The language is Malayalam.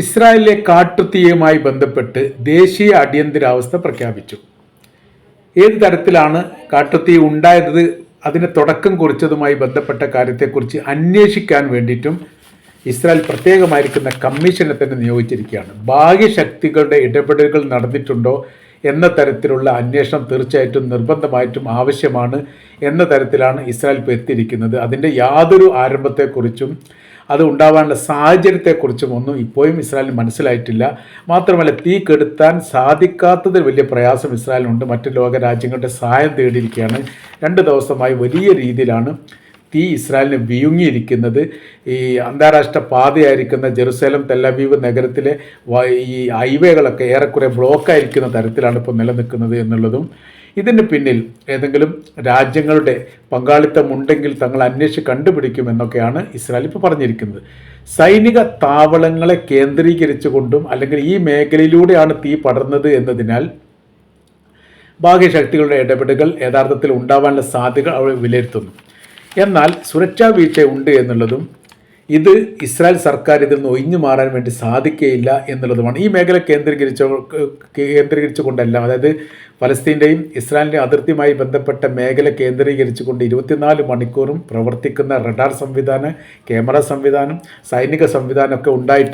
ഇസ്രായേലിലെ കാട്ടുതീയുമായി ബന്ധപ്പെട്ട് ദേശീയ അടിയന്തരാവസ്ഥ പ്രഖ്യാപിച്ചു. ഏത് തരത്തിലാണ് കാട്ടുതീ ഉണ്ടായത് അതിന് തുടക്കം കുറിച്ചതുമായി ബന്ധപ്പെട്ട കാര്യത്തെക്കുറിച്ച് അന്വേഷിക്കാൻ വേണ്ടിയിട്ടും ഇസ്രായേൽ പ്രത്യേകമായിരിക്കുന്ന കമ്മീഷനെ തന്നെ നിയോഗിച്ചിരിക്കുകയാണ്. ബാഹ്യശക്തികളുടെ ഇടപെടലുകൾ നടന്നിട്ടുണ്ടോ എന്ന തരത്തിലുള്ള അന്വേഷണം തീർച്ചയായിട്ടും നിർബന്ധമായിട്ടും ആവശ്യമാണ് എന്ന തരത്തിലാണ് ഇസ്രായേൽ ഇപ്പോൾ എത്തിയിരിക്കുന്നത്. അതിന്റെ യാതൊരു ആരംഭത്തെക്കുറിച്ചും അത് ഉണ്ടാവാനുള്ള സാഹചര്യത്തെക്കുറിച്ചും ഒന്നും ഇപ്പോഴും ഇസ്രായേലിന് മനസ്സിലായിട്ടില്ല. മാത്രമല്ല തീ കെടുത്താൻ സാധിക്കാത്തതിൽ വലിയ പ്രയാസം ഇസ്രായേലിനുണ്ട്. മറ്റ് ലോക രാജ്യങ്ങളുടെ സഹായം തേടിയിരിക്കുകയാണ്. രണ്ട് ദിവസമായി വലിയ രീതിയിലാണ് തീ ഇസ്രായേലിന് വിയുങ്ങിയിരിക്കുന്നത് ഈ അന്താരാഷ്ട്ര പാതയായിരിക്കുന്ന ജെറുസലം തെല്ലവീവ് നഗരത്തിലെ ഈ ഹൈവേകളൊക്കെ ഏറെക്കുറെ ബ്ലോക്കായിരിക്കുന്ന തരത്തിലാണ് ഇപ്പോൾ നിലനിൽക്കുന്നത് എന്നുള്ളതും ഇതിന് പിന്നിൽ ഏതെങ്കിലും രാജ്യങ്ങളുടെ പങ്കാളിത്തമുണ്ടെങ്കിൽ തങ്ങൾ അന്വേഷിച്ച് കണ്ടുപിടിക്കുമെന്നൊക്കെയാണ് ഇസ്രായേൽ ഇപ്പോൾ പറഞ്ഞിരിക്കുന്നത്. സൈനിക താവളങ്ങളെ കേന്ദ്രീകരിച്ചുകൊണ്ടും അല്ലെങ്കിൽ ഈ മേഖലയിലൂടെയാണ് തീ പടർന്നത് എന്നതിനാൽ ബാഹ്യശക്തികളുടെ ഇടപെടലുകൾ യഥാർത്ഥത്തിൽ ഉണ്ടാവാനുള്ള സാധ്യത അവർ വിലയിരുത്തുന്നു. എന്നാൽ സുരക്ഷാ വീഴ്ച ഉണ്ട് എന്നുള്ളതും ഇത് ഇസ്രായേൽ സർക്കാർ ഇതിൽ നിന്ന് ഒഴിഞ്ഞു മാറാൻ വേണ്ടി സാധിക്കുകയില്ല എന്നുള്ളതുമാണ്. ഈ മേഖല കേന്ദ്രീകരിച്ച കേന്ദ്രീകരിച്ചുകൊണ്ടല്ല. അതായത് ഫലസ്തീന്റെയും ഇസ്രായേലിന്റെയും അതിർത്തിയുമായി ബന്ധപ്പെട്ട മേഖല കേന്ദ്രീകരിച്ചുകൊണ്ട് ഇരുപത്തിനാല് മണിക്കൂറും പ്രവർത്തിക്കുന്ന റഡാർ സംവിധാനം ക്യാമറ സംവിധാനം സൈനിക സംവിധാനമൊക്കെ ഉണ്ടായിട്ട്